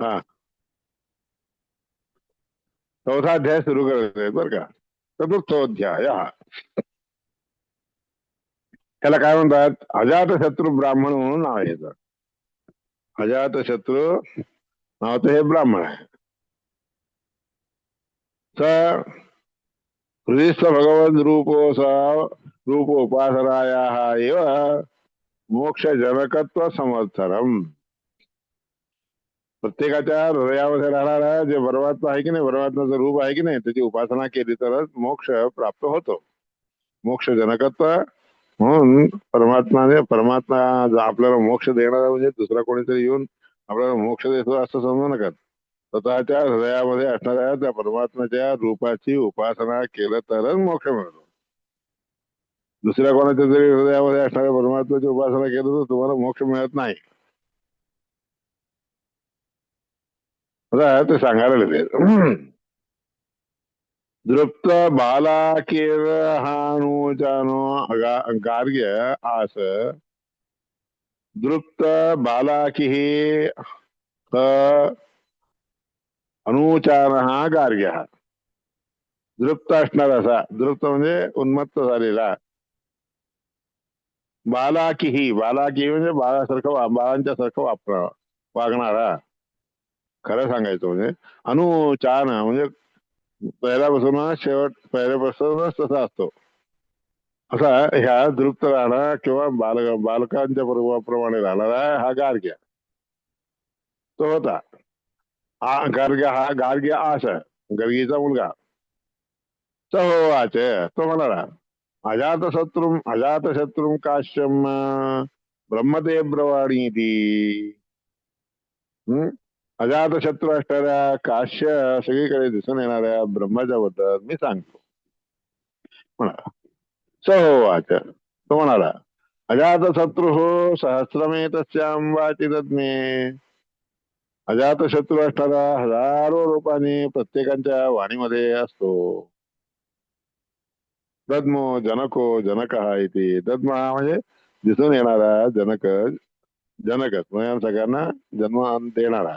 हा। चौथा अध्याय सुरू करत आहेत बरं का चतुर्थोध्याय। त्याला काय म्हणतात अजात शत्रू ब्राह्मण म्हणून नाव याचं. अजात शत्रू नावाचं हे ब्राह्मण आहे. हृदिस्थ भगवद रूपोसा रूपोपासनाया मोक्ष जनकत्व समर्थनम प्रत्येकाच्या हृदयामध्ये राहणारा जे परमात्मा आहे की नाही परमात्माचं रूप आहे की नाही त्याची उपासना केली तरच मोक्ष प्राप्त होतो. मोक्ष जनकत्व म्हणून परमात्माने परमात्मा आपल्याला मोक्ष देणारा म्हणजे दुसरा कोणीतरी येऊन आपल्याला मोक्ष देतो असं समजू नका. स्वतःच्या हृदयामध्ये असणाऱ्या त्या परमात्म्याच्या रूपाची उपासना केलं तरच मोक्ष मिळतो. दुसऱ्या कोणाच्या जरी हृदयामध्ये असणाऱ्या परमात्म्याची उपासना केलं तर तुम्हाला मोक्ष मिळत नाही. ते सांगायला लागले दृप्त बाला केर हानुचानो गार्ग्य आस दृप्त बालाकी अनुचार हा गार्ग्य दृप्त असणार असा दृप्त म्हणजे उन्मत्त झालेला बालाकीही बालाकी म्हणजे बाळासारखं वा- बाळांच्या सारखं वागणारा खरं सांगायचं म्हणजे अनुचान म्हणजे पहिल्यापासून शेवट पहिल्यापासूनच तसा असतो असा ह्या दृप्त राहणा किंवा बाल बालकांच्या प्रमाणे राहणारा हा गार्ग्य तो होता हा गार्ग्य हा गार्ग्य आस गर्गीचा मुलगा तो हो वाच तो म्हणाला अजात शत्रुम अजात शत्रुम काश्यम ब्रह्मदेव ब्रवाणी ती अजातशत्रू अजात असणाऱ्या काश्य सगळीकडे दिसून येणाऱ्या ब्रह्माच्या बद्दल मी सांगतो. म्हणा सहोवाच. तो म्हणाला अजातशत्रू हो सहस्रमे तस्याम वाची तज्ञे अजात असणारा हजारो रूपाने प्रत्येकाच्या वाणीमध्ये असतो. दद्मो जनको जनक हा इथे दद्म हा म्हणजे दिसून येणारा जनक जनकच म्हणजे सगळ्यांना जन्म देणारा.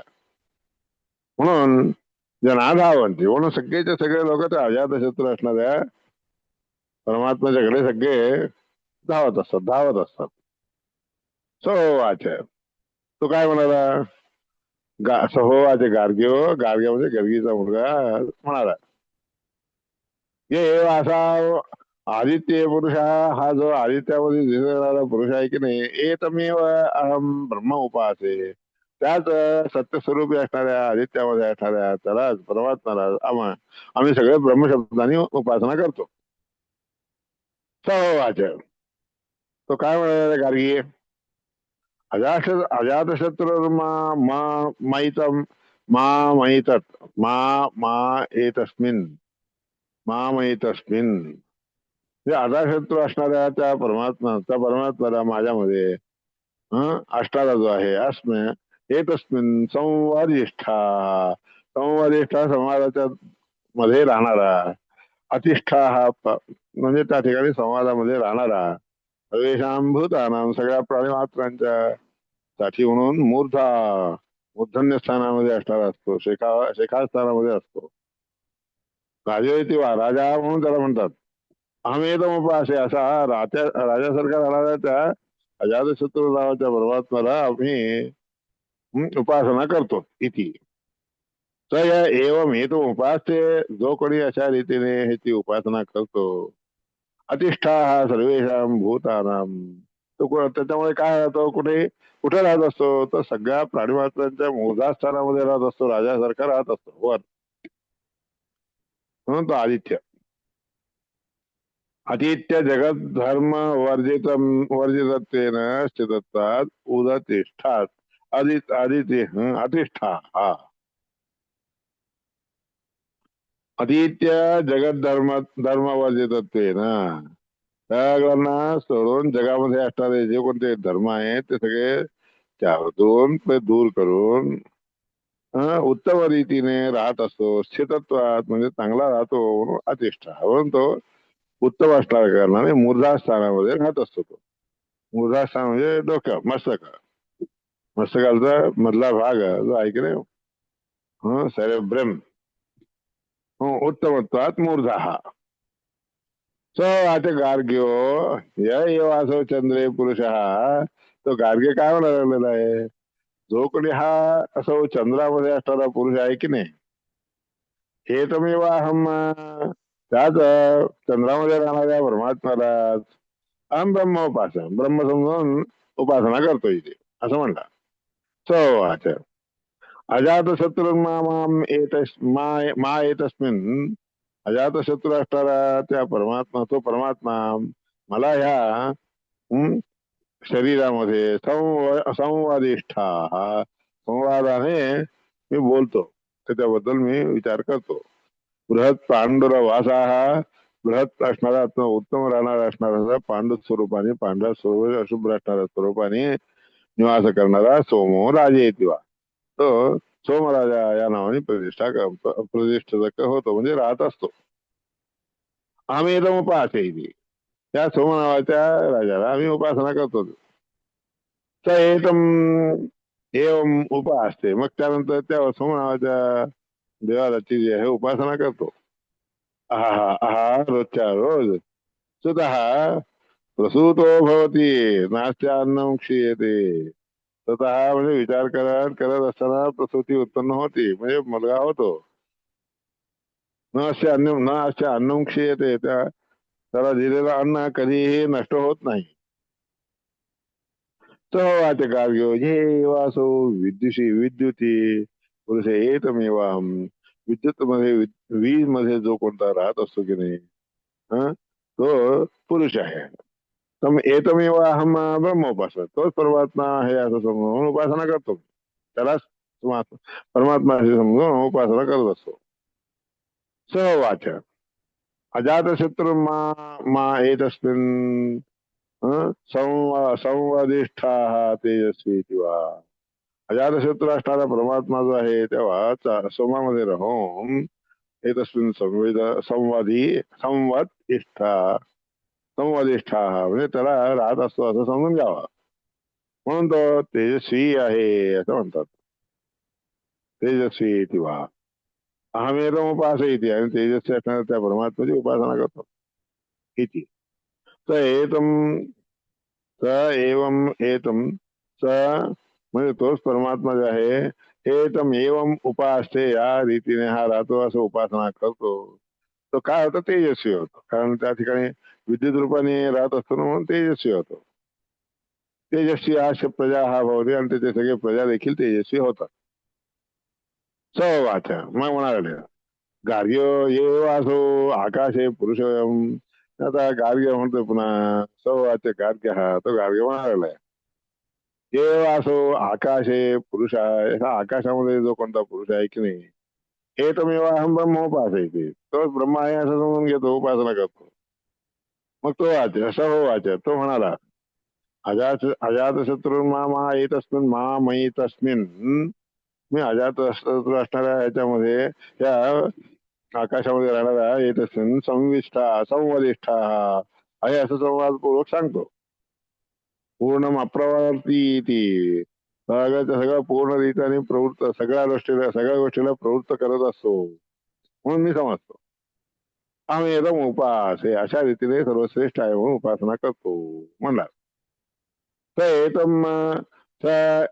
म्हणून जनाधावंती म्हणून सगळेच्या सगळे लोक ते अजात शत्रू असणाऱ्या परमात्म्याच्याकडे सगळे धावत असतात धावत असतात. सो वाच. तो काय म्हणाला? गा सहो वाचे गार्ग्यो हो. गार्ग्य म्हणजे गर्गीचा मुलगा म्हणाला. ये असा आदित्य पुरुष हा जो आदित्यामध्ये दिसणारा पुरुष आहे की नाही एतमेव अहम ब्रह्म उपासे. त्याच सत्यस्वरूपी असणाऱ्या आदित्यामध्ये असणाऱ्या त्यालाच परमात्माला आम्हा आम्ही सगळे उपासना करतो. सहोवाच तो काय म्हणाला गार्गी? अजात अजातशत्रू मा मयितम मा मयितत मा मा एतस्मिन, मा मयितस्मिन म्हणजे अजाशत्रू असणाऱ्या त्या परमात्मा त्या माझ्यामध्ये अष्टाला जो आहे, अस्म एकस्मिन संवादिष्ठा संवादिष्ठा संवादाच्या मध्ये राहणारा अतिष्ठा हा म्हणजे त्या ठिकाणी संवादामध्ये राहणारा सर्वेशाम भूतानाम सगळ्या प्राणीमात्रांच्या साठी म्हणून मूर्धा मूर्धन्य स्थानामध्ये असणारा असतो शेखा शेखा स्थानामध्ये असतो. राजयोती वा राजा म्हणून त्याला म्हणतात. आम्ही उपाशे असा राजा राजासारखा राहणाऱ्या त्या अजातशत्रू नावाच्या परमात्म्याला आम्ही उपासना करतो इथे तर या एवम हे तो उपासते जो कोणी अशा रीतीने ह्याची उपासना करतो अतिष्ठा सर्वेशाम भूतानाम तो त्याच्यामुळे काय राहतो, कुठे कुठे राहत असतो तर सगळ्या प्राणीमात्रांच्या मूर्धास्थानामध्ये राहत असतो, राजासारखा राहत असतो, वर. म्हणून तो आदित्य. आदित्य जगत धर्म वर्जित वर्जितत्वेन स्थितत्वात उदतिष्ठात. आदित आदित्य अतिष्ठा आदित्य जगत धर्म धर्म सगळ्यांना सोडून जगामध्ये असणारे जे कोणते धर्म आहेत, ते सगळे त्यातून दूर करून उत्तम रीतीने राहत असतो. स्थितत्वात म्हणजे चांगला राहतो, म्हणून अतिष्ठा म्हणून तो उत्तम असणाऱ्या कारणाने मूर्धा स्थानामध्ये राहत असतो तो. मूर्धा स्थान म्हणजे डोकं, मस्तक. मस्तकाचा मधला भाग जो आहे की नाही? हं, उत्तमत्वात मूर्धा स वाच गार्ग्यो य असो चंद्रे पुरुष. तो गार्ग्य काय म्हणा लागलेला आहे? जो कोणी हा असो चंद्रामध्ये असणारा पुरुष आहे की नाही? हे तुम्ही अहम त्याच चंद्रामध्ये राहणाऱ्या परमात्म्याला अहम ब्रह्म उपासन. ब्रह्म समजून उपासना करतो इथे असं म्हणला. स वाच अजात शत्रू माम येत मा येतस्मिन अजात शत्रू असणारा त्या परमात्मा तो परमात्मा मला ह्या शरीरामध्ये संव, संवादिष्ठा। संवादाने मी बोलतो, त्याच्याबद्दल मी विचार करतो। बृहत पांडुर वासा हा बृहत असणारा उत्तम राहणारा असणारा पांडू स्वरूपाने पांढऱ्या स्वरूप अशुभ्र असणाऱ्या स्वरूपाने निवास करणारा सोमो राजे किंवा तो सोमराजा या नावाने प्रतिष्ठा प्रतिष्ठित होतो, म्हणजे राहत असतो। एकदम उपास सोम नावाच्या उपासना करतो। तर एकदम एवम उपासते मग त्यानंतर त्या सोम नावाच्या देवाची जी आहे, उपासना करतो। आहा आहा रोजच्या रोज। स्वतः प्रसूतो भवती नास्त्या अन्नम क्षीयते। स्वतः म्हणजे विचार करत करत असताना प्रसूती उत्पन्न होती। म्हणजे मुलगा होतो न असे अन्न न असे अन्नम क्षीयते। त्या त्याला दिलेलं अन्न कधीही नष्ट होत नाही। तो वाचे कार्य वासो विद्युषी विद्युती। पुरुष एकमेवाहम विद्युत मध्ये वीज मध्ये जो कोणता राहत असतो की नाही हं, तो पुरुष आहे. तर एकमेव अहम ब्रह्मोपासक तोच परमात्मा समजून उपासना करतो त्यालाच परमात्मा समजून उपासना करत असतो। सहवाच अजात शत्रु मा मा एतस्मिन् संवा, संवादिष्ठा तेजस्वी किंवा अजातशत्रू असणारा परमात्मा जो आहे, तेव्हा सोमामध्ये राहून एतस्मिन संवेद, संवादी संवाद इष्ठा संवादिष्ठा म्हणजे त्याला राहत असतो असं समजून घ्यावा म्हणून तो तेजस्वी आहे असं म्हणतात तेजस्वी किंवा अहमेदम उपास इथे आणि तेजस्वी असणाऱ्या त्या परमात्म्याची उपासना करतो स एतम स एवम एतम स म्हणजे तोच परमात्मा जे आहे एतम एवम उपासते या रीतीने हा राहतो असं उपासना करतो तो काय होतं तेजस्वी होतो कारण त्या ठिकाणी विद्युत रूपाने राहत असतो ना म्हणून तेजस्वी होतो. तेजस्वी हा श- प्रजा हा भवते आणि त्याचे सगळे प्रजा देखील तेजस्वी होतात. सवाच मग म्हणाले गार्ग्य ये असो आकाशे पुरुष आता गार्ग्य म्हणतो पुन्हा सवाच गार्ग्य हा. तो गार्ग्य म्हणाला ये आकाश आकाशे पुरुष आहे आकाशामध्ये जो कोणता पुरुष आहे की नाही हे तुम्ही अहम आहे ते तोच ब्रह्म आहे असं समजून घेतो उपासना करतो. मग तो वाच असा हो वाच तो म्हणाला अजात अजात शत्रू मा मा येत अस्मिन मा मयी तस्मिन मी अजात शत्रू असणाऱ्या ह्याच्यामध्ये त्या आकाशामध्ये राहणारा येत असून संविष्ठा संवदिष्ठा आहे असं संवादपूर्वक सांगतो. पूर्ण अप्रवर्ती ती सगळ्याच्या सगळं पूर्ण रीतीने प्रवृत्त सगळ्या गोष्टीला सगळ्या गोष्टीला प्रवृत्त करत असतो. म्हणून मी समजतो. आम्ही एकदम उपास हे अशा रीतीने सर्वश्रेष्ठ आहे म्हणून उपासना करतो म्हणला तर स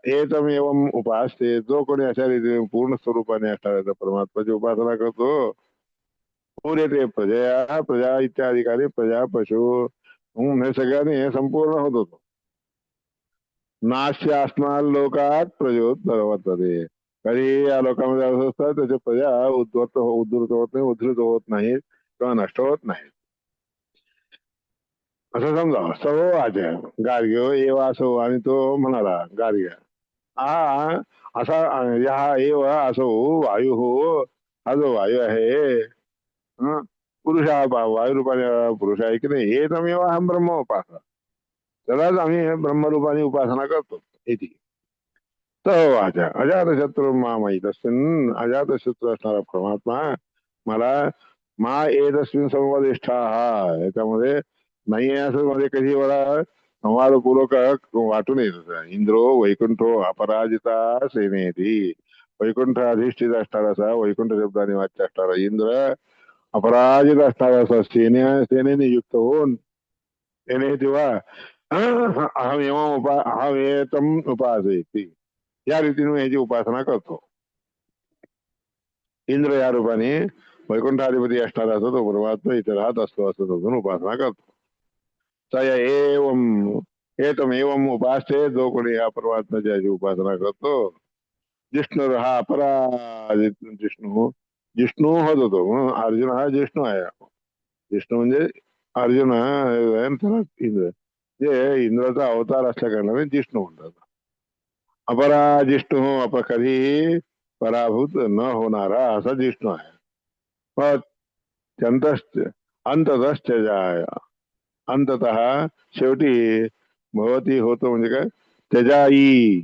एतम एवम उपासते जो कोणी अशा रीतीने पूर्ण स्वरूपाने असणाऱ्या त्या परमात्म्याची उपासना करतो पुरे ते प्रजा प्रजा इत्याधिकारी प्रजा, पशु हे सगळ्यांनी हे, संपूर्ण होत होतो नाश्य असणार लोकात प्रयोत वर्तते कधी या लोकांमध्ये असं असतं त्याच्या प्रजा, उद्ध्वस्त हो- उद्धृत होत नाही, उद्धृत होत नाहीत किंवा नष्ट होत नाहीत असं समजा सवो आजय गार्ग्यो एव असो आणि तो म्हणाला गार्ग्य हा असा हा एव असो वायू हो हा जो वायू आहे पुरुष हा बा- वायू रूपाने पुरुष आहे की नाही हे तर हम ब्रह्म उपासना त्यालाच आम्ही ब्रह्मरूपाने उपासना करतो इथे तर वाचा अजात शत्रू मा माहीत असतील अजात शत्रू असणारा परमात्मा मला मा संवादिष्ठा हा याच्यामध्ये नाही आहे असं मध्ये कधी मला संवादपूर्वक वाटून येत. इंद्रो वैकुंठो अपराजिता सेनेती वैकुंठ अधिष्ठित असणारा असा वैकुंठ शब्दाने वाच्य असणारा इंद्र अपराजित असणारा असा सेने, सेनेने युक्त होऊन त्याने तेव्हा अहम एवं उपा अहम एतम उपासयती। या रीतीने याची उपासना करतो। इंद्र या रूपाने वैकुंठाधिपती असणारा असतो तो परमात्मा इथे राहत असतो असं समजून उपासना करतो। एवम एतम एवम उपासते जो कोणी या परमात्म्याची याची उपासना करतो। जिष्णू हा अपराजित, जिष्णू जिष्णू होत होतो म्हणून अर्जुन हा जिष्णू। आहे जिष्णू म्हणजे अर्जुन त्याला इंद्र, जे इंद्राचा अवतार असल्या कारणाने जिष्णू म्हणतात. अपराजिष्णू अप कधीही पराभूत न होणारा असा जिष्णू आहे. मग त्यंतश्च अंततश्च जाय। अंतत शेवटी भवती होतो म्हणजे त्याच्याई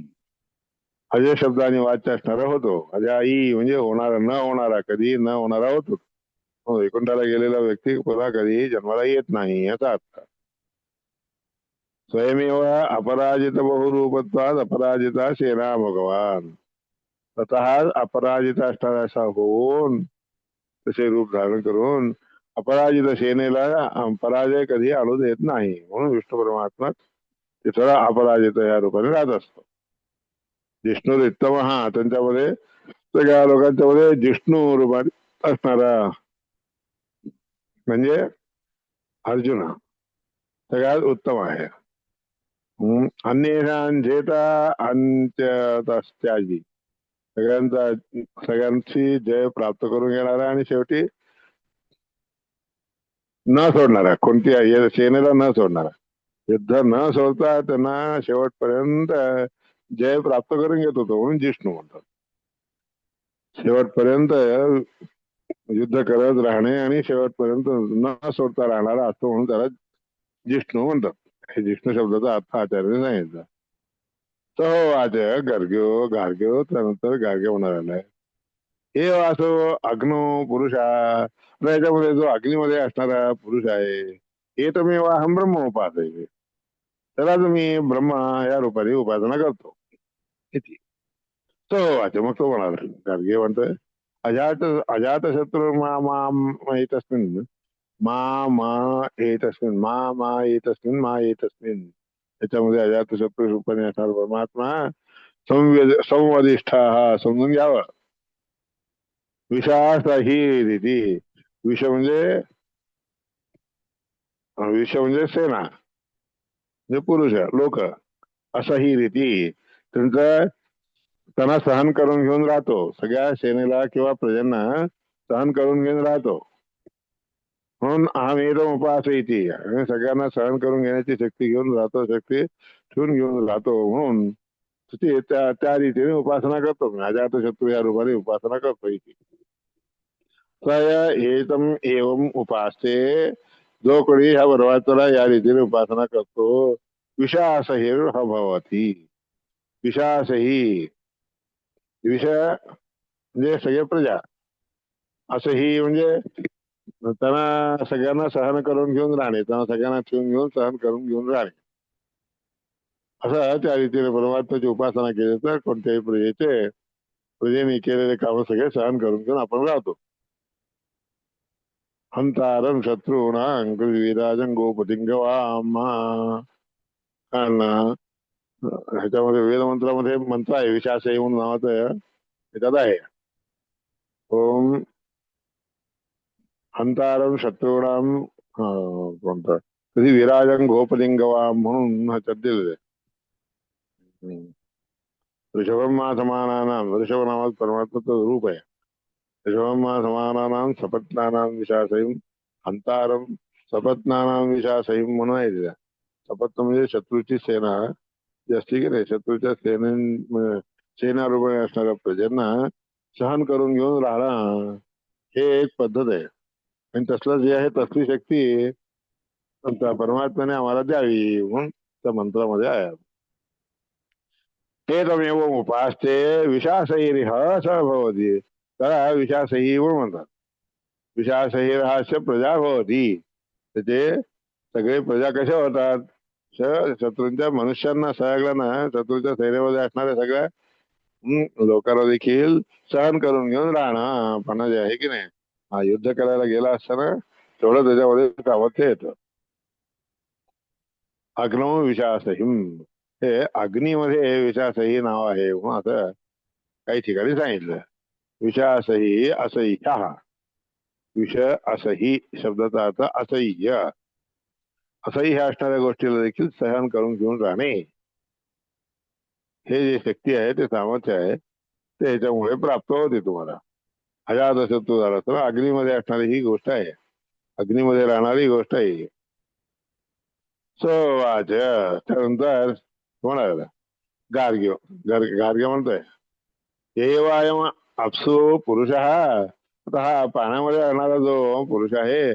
अजय शब्दाने वाच्य असणारा होतो। अजाई म्हणजे होणारा न होणारा कधी न होतो. हो, वैकुंठाला गेलेला व्यक्ती पुन्हा कधी जन्माला येत नाही याचा अर्थ. स्वयमेव अपराजित बहुरूपत्वाद अपराजिता सेना भगवान। स्वतः अपराजित असणारा तसे रूप धारण करून अपराजित सेनेला अं, पराजय कधी आणू देत नाही. म्हणून विष्णू परमात्मा अपराजित या रूपाने राहत असतो. जिष्णू रित्तम हा त्यांच्यामध्ये सगळ्या लोकांच्यामध्ये जिष्णू रूपाने असणारा म्हणजे अर्जुन सगळ्यात उत्तम आहे. हम्म. अन्येषां झेता अंत्यतस्त्याजी सगळ्यांचा सगळ्यांची जय प्राप्त करून घेणारा आणि शेवटी न सोडणारा कोणत्या सेनेला न सोडणारा. युद्ध न सोडता त्यांना शेवटपर्यंत जय प्राप्त करून घेत होतो म्हणून जिष्णू म्हणतात. शेवटपर्यंत युद्ध करत राहणे आणि शेवटपर्यंत न सोडता राहणारा असतो म्हणून त्याला जिष्णू म्हणतात. हे जिष्णू शब्दाचा अर्थ आचार्याने सांगितला. तो आज गार्ग्यो गार्ग्यो त्यानंतर गार्ग्य होणार आलाय हे। असो अग्नो पुरुष आता याच्यामध्ये जो अग्नीमध्ये असणारा पुरुष आहे हे तर मी अहम ब्रह्म उपास आहे त्याला मी ब्रह्म या रूपाने उपासना करतो किती तो वाचे मग तो म्हणाला गार्गे म्हणतोय अजात अजात शत्रू मा मा एतस्मिन् मा मा एतस्मिन् मा मा एतस्मिन् मा एतस्मिन् याच्यामध्ये अजात शत्रू रूपाने असणार परमात्मा संवेद हा समजून घ्यावं विषा ही रीती विष म्हणजे विष म्हणजे सेना। म्हणजे पुरुष लोक। असा ही रीती त्यांचं त्यांना सहन करून घेऊन राहतो. सगळ्या सेनेला किंवा प्रजांना सहन करून घेऊन राहतो. म्हणून एकदम उपास येते आणि सगळ्यांना सहन करून घेण्याची शक्ती घेऊन राहतो शक्ती ठेवून घेऊन राहतो म्हणून त्या रीतीने उपासना करतो माझ्या शत्रू या रूपाने उपासना करतो इथे एतम एवम उपासते जो कोणी ह्या परमात्म्याला या रीतीने उपासना करतो विषासही भवती विषासही विषय म्हणजे सगळे प्रजा। असं ही म्हणजे त्यांना सगळ्यांना सहन करून घेऊन राहणे त्यांना सगळ्यांना ठेवून घेऊन सहन करून घेऊन राहणे. असं त्या रीतीने परमात्म्याची उपासना केली तर कोणत्याही प्रजेचे प्रजेने केलेले काम सगळे सहन करून घेऊन आपण राहतो. हंतारम शत्रूणां विराजन गोपटिंगवामा ह्याच्यामध्ये वेदमंत्रामध्ये मंत्र आहे विशासही म्हणून नावाचं त्याच्यात आहे. ओम हंतारम शत्रूणाम कोणतं कधी विराजन गोपलिंगवा म्हणून ऋषभमा समानानाम ऋषभ परमात्माचं रूप आहे ऋषभमा समानानाम सपत्नानाम विशासहीम हंतारम सपत्नानाम विशासहीम म्हणून आहे तिला सपत्न म्हणजे शत्रूची सेना। जी असते की नाही शत्रूच्या सेने सेना रूपाने असणाऱ्या प्रजांना सहन करून घेऊन राहणं हे एक पद्धत आहे. आणि तसलं जे आहे तसली शक्ती परमात्म्याने आम्हाला द्यावी म्हणून त्या मंत्रामध्ये आहे. ते तमेव उपासते विशासही हस भवती त्याला विशासही म्हणतात. विशासही रहस्य प्रजा भवती. त्याचे सगळे प्रजा कशा होतात? शत्रूंच्या मनुष्यांना सगळ्यांना शत्रूच्या सैन्यामध्ये असणाऱ्या सगळ्या लोकांना देखील सहन करून घेऊन राहणं पण जे आहे की नाही हा युद्ध करायला गेला असताना तेवढं त्याच्यामध्ये सामर्थ्य येतं. अग्नम विषासहीम हे अग्नीमध्ये विषासही नाव आहे. म्हणून असं काही ठिकाणी सांगितलं. विषासही असह्य. विष असही शब्दाचा अर्थ असह्य. असह्य असणाऱ्या गोष्टीला देखील सहन करून घेऊन राहणे. हे जे शक्ती आहे ते सामर्थ्य आहे ते ह्याच्यामुळे प्राप्त होते तुम्हाला. अजात शत्रू झाला तर अग्नीमध्ये असणारी ही गोष्ट आहे. अग्नीमध्ये राहणारी गोष्ट आहे. सो वाच, त्यानंतर गार्ग्य गार्ग्य म्हणतोय. एवायम अप्सो पुरुष, आता हा पाण्यामध्ये राहणारा जो पुरुष आहे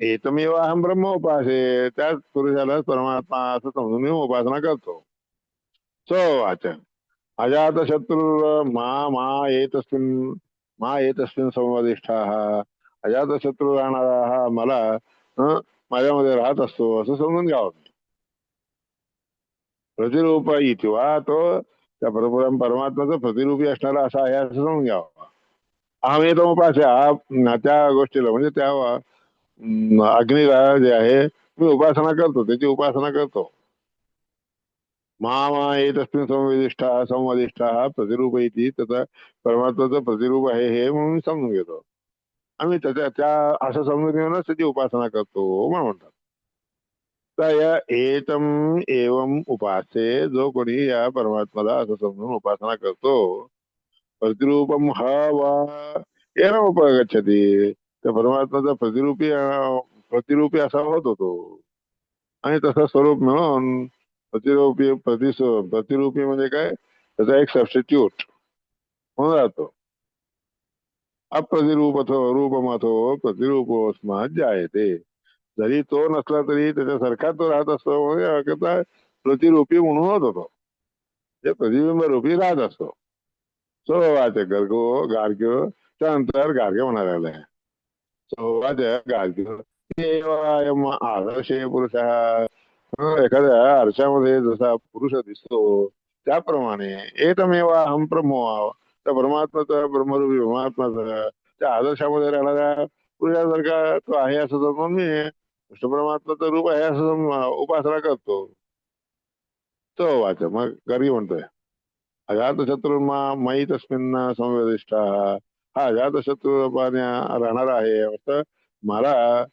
एकमेव अहम ब्रह्म उपासे, त्याच पुरुषाला परमात्मा असं समजून उपासना करतो. सो वाच अजात शत्रू मा मा येतस्मिन मा येतस्मिन संवादिष्ठा अजातशत्रू राहणारा हा मला माझ्यामध्ये राहत असतो असं समजून घ्यावं प्रतिरूप इतिवा तो त्या परपुराम परमात्माचं प्रतिरूपी असणारा असा आहे असं समजून घ्यावं. अहम येतो उपास्या त्या गोष्टीला म्हणजे त्या अग्नीला जे आहे मी उपासना करतो त्याची उपासना करतो. महामा येत असतील संवेदिष्ठा संवादिष्ठा प्रतिरूप परमात्माचं प्रतिरूप हे म्हणून समजून घेतो आम्ही त्याच्या त्या असं उपासना करतो एतम एवम उपासे जो परमात्माला असं समजून उपासना करतो। प्रतिरूपम हा वा उपगच्छती। त्या परमात्माचा प्रतिरूपी प्रतिरूपी असा होत होतो तसा स्वरूप मिळून प्रतिरूपी प्रति प्रतिरूपी म्हणजे काय? त्याचा एक सबस्टिट्यूट म्हणून राहतो. अप्रतिरूपथो, रूपमथो प्रतिरूपोस्मात जायते. जरी तो नसला तरी त्याच्यासारखा तो राहत असतो. प्रतिरूपी म्हणून होत होतो. ते प्रतिबिंब रूपी राहत असतो. सो वाचे गर्गो, गार्ग्य, त्यानंतर गार्ग्य म्हणायला लागलाय सो गार्ग्य आदर्श पुरुष हो, एखाद्या आरशामध्ये जसा पुरुष दिसतो त्याप्रमाणे. एकमेवा हम ब्रह्म त्या परमात्माचा ब्रह्मरूपी परमात्माचा त्या आदर्शामध्ये राहणाऱ्या पुरुषासारखा तो आहे असं समजून मी. कृष्ण परमात्माचं रूप आहे असं उपासना करतो. तो वाच. मग गरी म्हणतोय. अजात शत्रुमा मयी तस्मिन संवेदिष्ट हा अजात शत्रू राहणार आहे. असं मला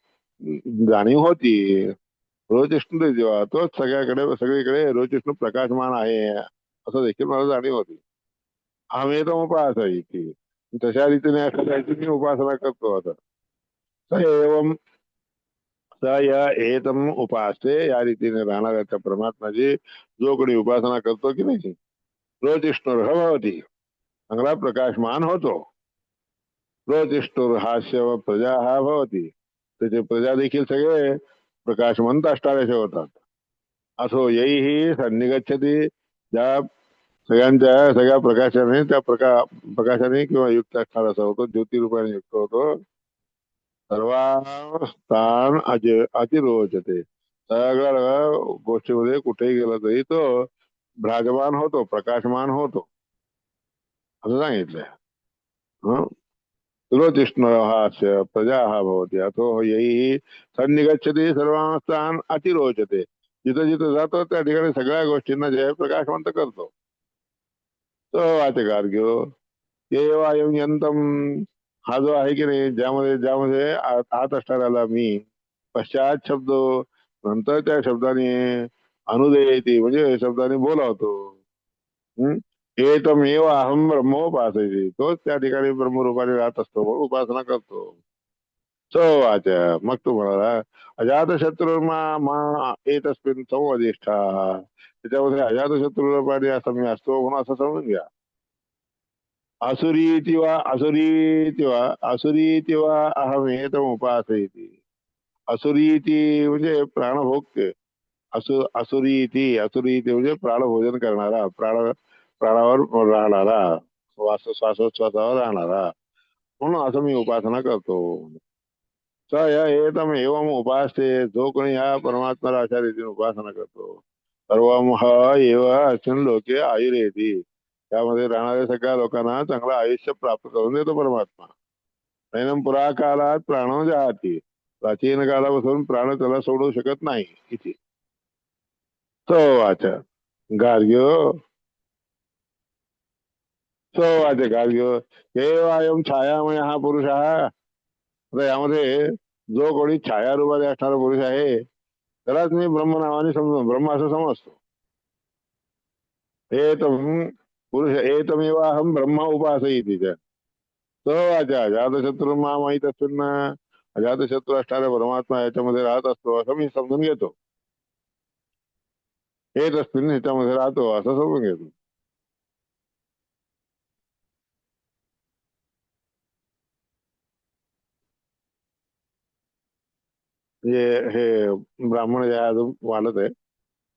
जाणीव होती. रोज विष्णू जेव्हा तोच सगळ्याकडे सगळीकडे रोज प्रकाशमान आहे. असं देखील मला जाणीव होती. आम्ही तो उपास की तशा रीतीने एखाद्याची मी उपासना करतो आता. एवम स या एतम उपासते या रीतीने त्या परमात्माची जो कोणी उपासना करतो की नाही रोजिष्णुर्भवती चांगला प्रकाशमान होतो. रोजिष्णुर हास्य प्रजा हा भवती. त्याचे प्रजा देखील सगळे प्रकाशवंत असणाऱ्याचे होतात असो येही सन्निगच्छती ज्या सगळ्यांच्या सगळ्या प्रकाशाने त्या प्रका, प्रकाशाने किंवा युक्त असणार असा होतो ज्योतिरूपाने युक्त होतो। सर्वान अतिरोचते। सगळ्या गोष्टीमध्ये कुठेही गेला तरी तो भ्राजमान होतो, प्रकाशमान होतो। असं सांगितलंय। रोचिष्णस्य प्रजा हा भवती। अथो येई सन्निगच्छते सर्वांस्थान अतिरोचते। जिथं जिथं जातो त्या ठिकाणी सगळ्या गोष्टींना जे प्रकाशवंत करतो तो वाचे गार्ग्यो ये यंतम हा जो आहे की नाही, ज्यामध्ये ज्यामध्ये आत असणाऱ्याला मी पश्चात शब्द, नंतर त्या शब्दाने अनुदयती, म्हणजे शब्दाने बोलावतो। एकमेव अहम ब्रह्मोपासायची तोच त्या ठिकाणी ब्रह्मरूपाने राहत उपासना करतो। सो वाच मग तू म्हणाला अजात शत्रू मा येत असतील संवधिष्ठा त्याच्यामध्ये अजात शत्रू रूपाने असं मी असतो म्हणून असं समजून घ्या. असुरी तिवा असुरी तिवा असुरी तिवा अहम एतम उपासयती। असुरी ती म्हणजे प्राणभोग. असु असुरी ती असुरी म्हणजे प्राणभोजन करणारा, प्राण प्राणावर राहणारा श्वास श्वासोच्छ्वासावर राहणारा म्हणून असं मी उपासना करतो. स एतम एवम उपासते जो कोणी या परमात्म्याला अशा रीतीने उपासना करतो. सर्वम ह एव लोके आयुर्वेदी त्यामध्ये राहणाऱ्या सगळ्या लोकांना चांगलं आयुष्य प्राप्त करून देतो परमात्मा. नैनम पुरा काळात प्राण जाती प्राचीन काळापासून प्राण त्याला सोडू शकत नाही इथे. तो वाच. गार्ग्यो तो वाच गार्ग्यो देवायम छायामय पुरुष यामध्ये जो कोणी छाया रूपाने असणारा पुरुष आहे, त्यालाच मी ब्रह्म नावाने समजतो ब्रह्म असं समजतो. एतम पुरुष एतमेव अहम ब्रह्म उपासयिती च। तो वाचा अजातशत्रू मा माहीत असून ना, अजातशत्रू असणारा परमात्मा याच्यामध्ये राहत असतो, असं मी समजून घेतो. येत असतील ह्याच्यामध्ये राहतो, असं समजून घेतो. हे हे ब्राह्मण जे अजून वाढत आहे.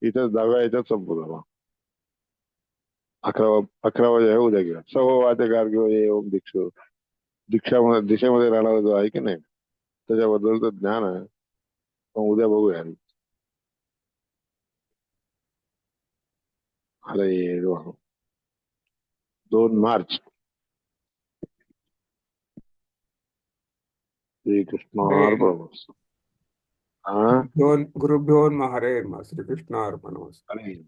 इथं दहाव्या याच्यात संपवतो अकरावा अकरावा जे आहे उद्या घ्या सहो वाचे गार्ग्यो ये ओम दीक्षो. दीक्षामध्ये दिशेमध्ये राहणारा जो आहे की नाही त्याच्याबद्दलचं ज्ञान आहे. पण उद्या बघूया. अरे. दोन मार्च. श्रीकृष्णार्पणमस्तु हा दोन गुरुभ्यो नमः हरे नमः श्रीकृष्ण अर्पण आणि